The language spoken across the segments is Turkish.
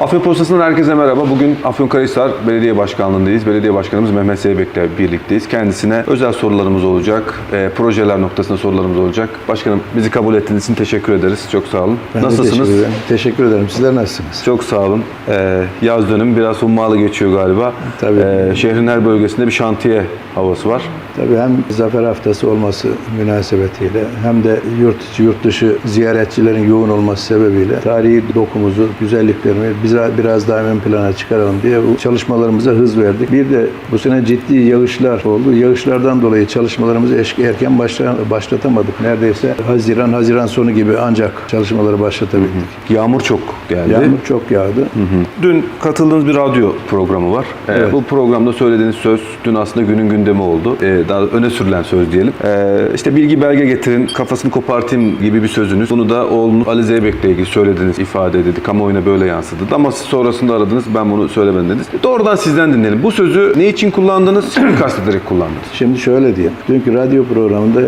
Afyon Postası'ndan herkese merhaba. Bugün Afyonkarahisar Belediye Başkanlığı'ndayız. Belediye Başkanımız Mehmet Zeybek'le birlikteyiz. Kendisine özel sorularımız olacak. e, projeler noktasında sorularımız olacak. Başkanım bizi kabul ettiğiniz için teşekkür ederiz. Çok sağ olun. Ben Nasılsınız? Teşekkür ederim. teşekkür ederim. Sizler nasılsınız? Çok sağ olun. Ee, yaz dönemi biraz hummalı geçiyor galiba. Tabii. Ee, şehrin her bölgesinde bir şantiye havası var. Tabii hem Zafer Haftası olması münasebetiyle hem de yurt içi, yurt dışı ziyaretçilerin yoğun olması sebebiyle tarihi dokumuzu, güzelliklerini biraz, biraz daha ön plana çıkaralım diye bu çalışmalarımıza hız verdik. Bir de bu sene ciddi yağışlar oldu. Yağışlardan dolayı çalışmalarımızı erken başla, başlatamadık. Neredeyse Haziran, Haziran sonu gibi ancak çalışmaları başlatabildik. Yağmur çok geldi. Yağmur çok yağdı. Hı hı. Dün katıldığınız bir radyo programı var. Ee, Evet. Bu programda söylediğiniz söz dün aslında günün gündemi oldu. Ee, daha öne sürülen söz diyelim. Ee, işte bilgi belge getirin, kafasını kopartayım gibi bir sözünüz. Bunu da oğlunuz Ali Zeybek'le ilgili söylediğiniz ifade edildi. Kamuoyuna böyle yansıdı. Ama siz sonrasında aradınız, ben bunu söylemedim dediniz. Doğrudan sizden dinleyelim. Bu sözü ne için kullandınız, kimi kastederek kullandınız? Şimdi şöyle diyeyim. Dünkü radyo programında e,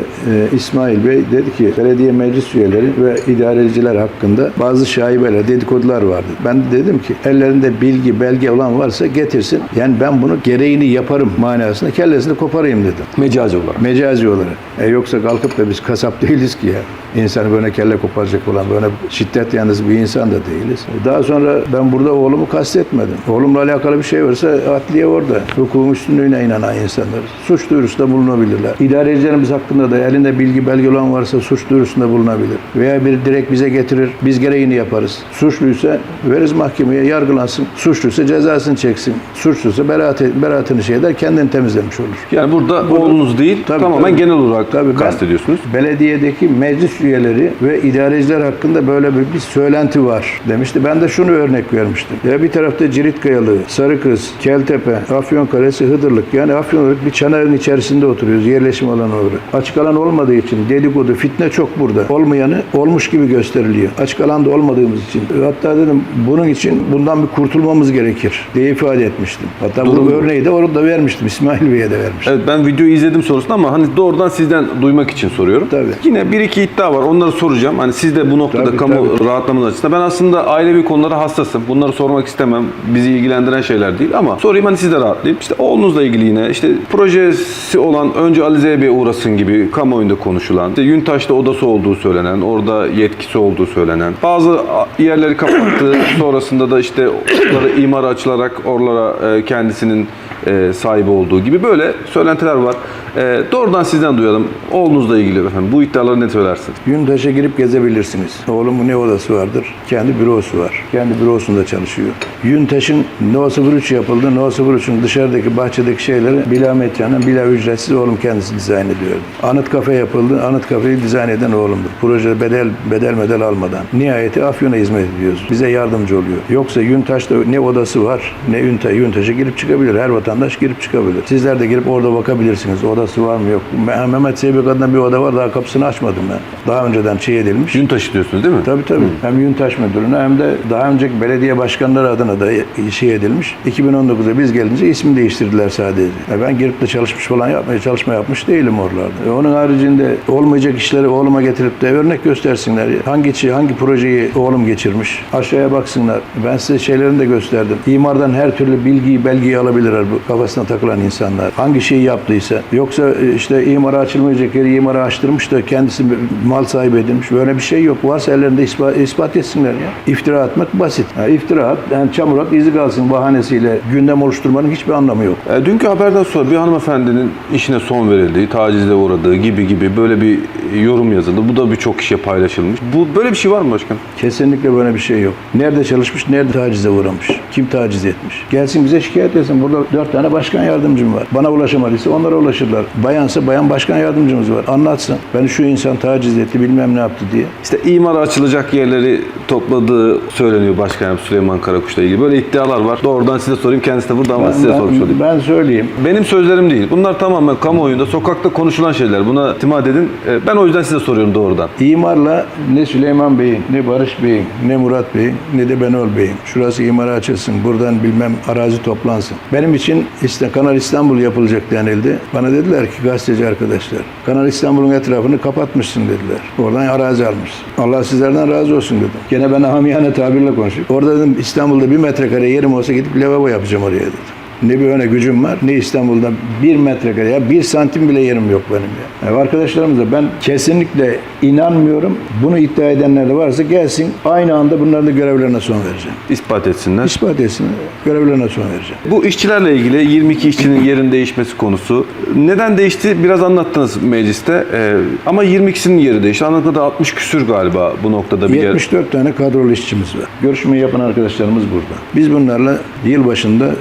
İsmail Bey dedi ki belediye meclis üyeleri ve idareciler hakkında bazı şaibeler, dedikodular vardı. Ben de dedim ki ellerinde bilgi, belge olan varsa getirsin. Yani ben bunu gereğini yaparım manasında kellesini koparayım dedim. Mecazi olarak. Mecazi olarak. E yoksa kalkıp da biz kasap değiliz ki ya. İnsanı böyle kelle koparacak olan, böyle şiddet yalnız bir insan da değiliz. Daha sonra ben burada oğlumu kastetmedim. Oğlumla alakalı bir şey varsa adliye orada. Hukukun üstünlüğüne inanan insanlar. Suç duyurusunda bulunabilirler. İdarecilerimiz hakkında da elinde bilgi belge olan varsa suç duyurusunda bulunabilir. Veya bir direkt bize getirir, biz gereğini yaparız. Suçluysa veririz mahkemeye, yargılansın. Suçluysa cezasını çeksin. Suçluysa beraat, beraatini şey eder, kendini temizlemiş olur. Yani burada oğlunuz değil, Tabii, tamamen tabii. genel olarak Tabii kastediyorsunuz. Belediyedeki meclis üyeleri ve idareciler hakkında böyle bir, bir söylenti var demişti. Ben de şunu örnek vermiştim. Ya bir tarafta Ciritkayalı, Sarıkız, Keltepe, Afyonkarahisar, Hıdırlık. Yani Afyonkarahisar bir çanarın içerisinde oturuyoruz. Yerleşim alanı olarak. Açık alan olmadığı için dedikodu, fitne çok burada. Olmayanı olmuş gibi gösteriliyor. Açık alanda olmadığımız için. Hatta dedim bunun için bundan bir kurtulmamız gerekir diye ifade etmiştim. Hatta Durum bu bu. örneği de orada vermiştim. İsmail Bey'e de vermiştim. Evet ben videoyu izledim sorusunu ama hani doğrudan sizden duymak için soruyorum. Tabii. Yine bir iki iddia var. Onları soracağım. Hani siz de bu noktada Tabii, kamu tabii. rahatlamanız açısından. Ben aslında ailevi konulara hassasım. Bunları sormak istemem. Bizi ilgilendiren şeyler değil ama sorayım hani siz de rahatlayın. İşte oğlunuzla ilgili yine işte projesi olan önce Ali Zeybek'e uğrasın gibi kamuoyunda konuşulan, işte Yuntaş'ta odası olduğu söylenen, orada yetkisi olduğu söylenen, bazı yerleri kapattı. sonrasında da işte oraları imara açılarak oralara e, kendisinin e, sahibi olduğu gibi böyle söylentiler var. E, doğrudan sizden duyalım. Oğlunuzla ilgili efendim. Bu iddiaları ne söylersiniz? Yuntaş'a girip gezebilirsiniz. Oğlumun ne odası vardır? Kendi bürosu var. Kendi bürosunda çalışıyor. Yuntaş'ın No 03 yapıldı. No 03'ün dışarıdaki bahçedeki şeyleri bila metcanın, bila ücretsiz oğlum kendisi dizayn ediyordu. Anıt kafe yapıldı. Anıt kafeyi dizayn eden oğlumdur. Proje bedel bedel medel almadan. Nihayeti Afyon'a hizmet ediyoruz. Bize yardımcı oluyor. Yoksa Yuntaş'ta ne odası var ne Yuntaş. Yuntaş'a girip çıkabilir. Her vatandaş girip çıkabilir. Sizler de girip orada bakabilirsiniz. Odası var mı yok mu? Mehmet Seybek adına bir oda var. Daha kapısını açmadım ben. Daha önceden şey edilmiş. Yuntaş diyorsunuz değil mi? Tabii tabii. Hem Yuntaş Müdürlüğü'ne hem de daha önceki belediye başkanları adına da şey edilmiş. 2019'da biz gelince ismi değiştirdiler sadece. Ya ben girip de çalışmış falan yapmaya çalışma yapmış değilim oralarda. E onun haricinde olmayacak işleri oğluma getirip de örnek göstersinler. Hangi hangi projeyi oğlum geçirmiş. Aşağıya baksınlar. Ben size şeylerini de gösterdim. İmardan her türlü bilgiyi, belgeyi alabilirler bu kafasına takılan insanlar. Hangi şeyi yaptıysa. Yoksa e, işte imara açılmayacak yeri imara açtırmış da kendisi mal sahibi edilmiş. Böyle bir şey yok. Varsa ellerinde ispat, ispat etsinler ya. İftira atmak basit. Ha, iftira at, yani çamur at, izi kalsın bahanesiyle gündem oluşturmanın hiçbir anlamı yok. E, dünkü haberden sonra bir hanımefendinin işine son verildiği, tacize uğradığı gibi gibi böyle bir yorum yazıldı. Bu da birçok kişiye paylaşılmış. Bu böyle bir şey var mı başkan? Kesinlikle böyle bir şey yok. Nerede çalışmış, nerede tacize uğramış? Kim taciz etmiş? Gelsin bize şikayet etsin. Burada dört tane başkan yardımcım var. Bana ulaşamadıysa onlara ulaşırlar. Bayansa bayan başkan yardımcımız var. Anlatsın. Beni şu insan taciz etti, bilmem ne yaptı diye. İşte imara açılacak yerleri topladığı söyleniyor Başkan Süleyman Karakuş'la ilgili. Böyle iddialar var. Doğrudan size sorayım. Kendisi de burada ama size sormuş olayım. ben söyleyeyim. Benim sözlerim değil. Bunlar tamamen kamuoyunda, sokakta konuşulan şeyler. Buna itimat edin. E, Ben o yüzden size soruyorum doğrudan. İmarla ne Süleyman Bey'in, ne Barış Bey'in, ne Murat Bey'in, ne de Benol Bey'in. Şurası imara açılsın, buradan bilmem arazi toplansın. Benim için işte Kanal İstanbul yapılacak denildi. Bana dediler dediler ki gazeteci arkadaşlar, Kanal İstanbul'un etrafını kapatmışsın dediler. Oradan arazi almışsın. Allah sizlerden razı olsun dedim. Gene ben amiyane tabirle konuşuyorum. Orada dedim İstanbul'da bir metrekare yerim olsa gidip lavabo yapacağım oraya dedim. Ne bir öne gücüm var ne İstanbul'da bir metrekare ya bir santim bile yerim yok benim ya. Yani arkadaşlarımıza ben kesinlikle inanmıyorum. Bunu iddia edenler de varsa gelsin aynı anda bunların da görevlerine son vereceğim. İspat etsinler. İspat etsin görevlerine son vereceğim. Bu işçilerle ilgili 22 işçinin yerin değişmesi konusu. Neden değişti? Biraz anlattınız mecliste. Ee, ama 22'sinin yeri değişti. Kadarıyla 60 küsür galiba bu noktada bir yer. 74 tane kadrolu işçimiz var. Görüşmeyi yapan arkadaşlarımız burada. Biz bunlarla yıl başında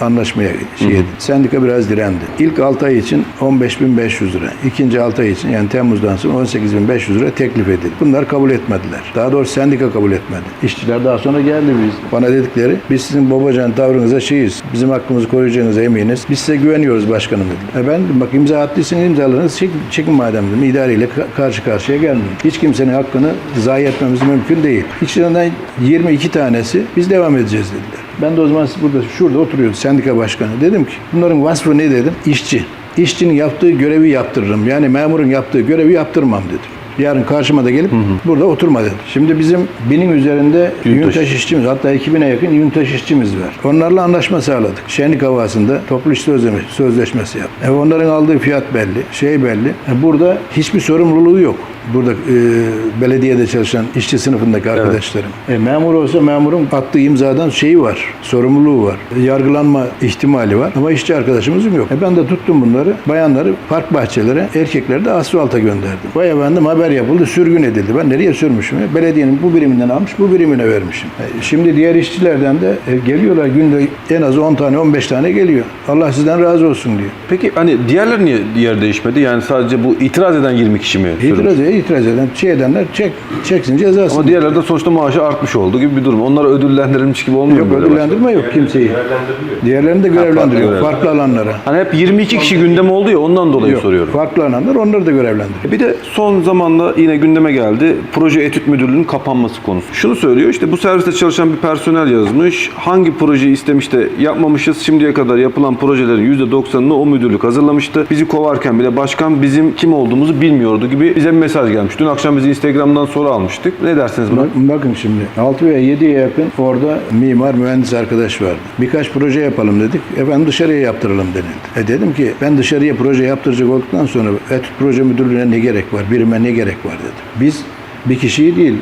anlaşmaya şey ettik. Sendika biraz direndi. İlk 6 ay için 15.500 lira. ikinci 6 ay için yani Temmuz'dan sonra 18.500 lira teklif edildi. Bunlar kabul etmediler. Daha doğrusu sendika kabul etmedi. İşçiler daha sonra geldi biz. Bana dedikleri biz sizin babacan tavrınıza şeyiz. Bizim hakkımızı koruyacağınıza eminiz. Biz size güveniyoruz başkanım dediler. E ben bak imza attıysanız imzalarınızı çekin, çekin madem dedim. İdareyle ka- karşı karşıya gelmeyin. Hiç kimsenin hakkını zayi etmemiz mümkün değil. İçlerinden 22 tanesi biz devam edeceğiz dediler. Ben de o zaman burada şurada oturuyoruz sendika başkanı. Dedim ki bunların vasfı ne dedim? İşçi. İşçinin yaptığı görevi yaptırırım. Yani memurun yaptığı görevi yaptırmam dedim. Yarın karşıma da gelip burada oturma dedi. Şimdi bizim binin üzerinde yüntaş işçimiz hatta 2000'e yakın yüntaş işçimiz var. Onlarla anlaşma sağladık. Şenlik havasında toplu iş sözleşmesi, sözleşmesi yaptık. E onların aldığı fiyat belli, şey belli. E burada hiçbir sorumluluğu yok. Burada e, belediyede çalışan işçi sınıfındaki arkadaşlarım. E, memur olsa memurun attığı imzadan şeyi var, sorumluluğu var. E, yargılanma ihtimali var. Ama işçi arkadaşımızın yok. E, ben de tuttum bunları, bayanları park bahçelere, erkekleri de asfalta gönderdim. Vay efendim haber yapıldı, sürgün edildi. Ben nereye sürmüşüm? ya? Belediyenin bu biriminden almış, bu birimine vermişim. E, şimdi diğer işçilerden de e, geliyorlar günde en az 10 tane, 15 tane geliyor. Allah sizden razı olsun diyor. Peki hani diğerleri niye yer değişmedi? Yani sadece bu itiraz eden 20 kişi mi? İtiraz, itiraz eden, şey edenler çek, çeksin cezasını. Ama diğerleri de sonuçta maaşı artmış oldu gibi bir durum. Onlar ödüllendirilmiş gibi olmuyor Yok mu? böyle ödüllendirme yok kimseyi. Diğerlerini de görevlendiriyor. görev. Farklı alanlara. Hani hep 22 kişi gündem oldu ya ondan dolayı Yok, soruyorum. farklı alanlar onları da görevlendiriyor. Bir de son zamanda yine gündeme geldi. Proje etüt müdürlüğünün kapanması konusu. Şunu söylüyor işte bu serviste çalışan bir personel yazmış. Hangi projeyi istemiş de yapmamışız. Şimdiye kadar yapılan projelerin %90'ını o müdürlük hazırlamıştı. Bizi kovarken bile başkan bizim kim olduğumuzu bilmiyordu gibi bize bir mesaj gelmiş. Dün akşam bizi Instagram'dan soru almıştık. Ne dersiniz buna? Bak- Bakın şimdi 6 veya 7'ye yakın orada mimar mühendis arkadaş vardı. Birkaç proje yapalım dedik. Efendim dışarıya yaptıralım denildi. E dedim ki ben dışarıya proje yaptıracak olduktan sonra etüt proje müdürlüğüne ne gerek var? Birime ne gerek var dedim. Biz bir kişiyi değil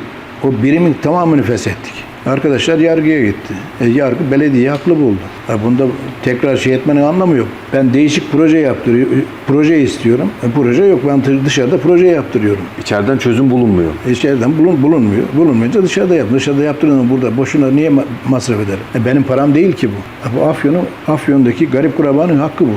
o birimin tamamını feshettik. Arkadaşlar yargıya gitti. E, yargı belediye haklı buldu. E, bunda tekrar şey etmenin anlamı yok. Ben değişik proje yaptırıyor, proje istiyorum. E, proje yok. Ben dışarıda proje yaptırıyorum. İçeriden çözüm bulunmuyor. İçeriden bulun, bulunmuyor. Bulunmayınca dışarıda yap. Dışarıda yaptırın burada. Boşuna niye ma- masraf ederim? E benim param değil ki bu. E bu Afyon'un, Afyon'daki garip kurabanın hakkı bu.